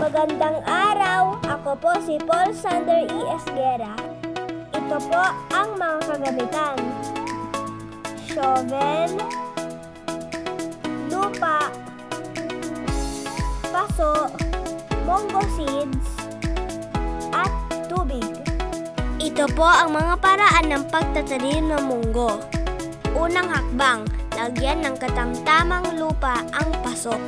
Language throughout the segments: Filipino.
Magandang araw! Ako po si Paul Sander E. Esguera. Ito po ang mga kagamitan. Shovel, lupa, paso, mongo seeds, at tubig. Ito po ang mga paraan ng pagtatanim ng munggo. Unang hakbang, lagyan ng katamtamang lupa ang paso.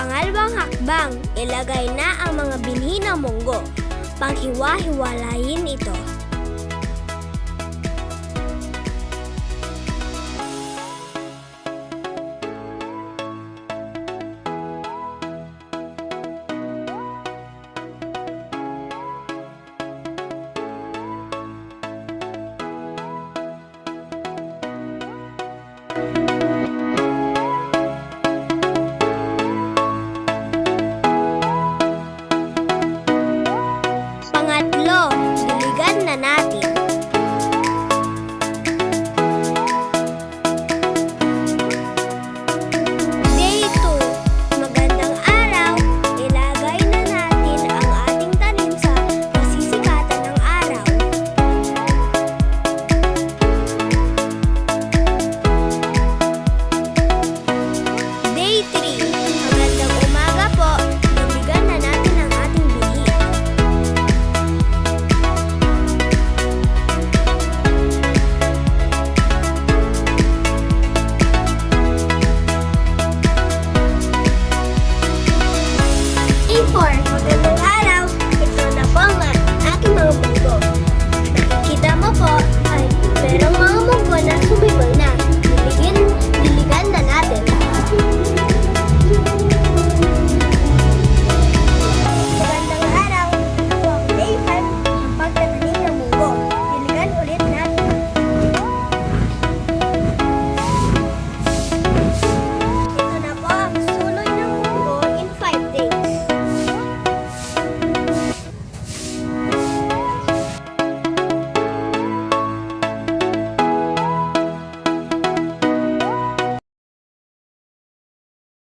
Pangalawang hakbang, ilagay na ang mga binhi ng munggo. Paghiwa-hiwalayin ito. for.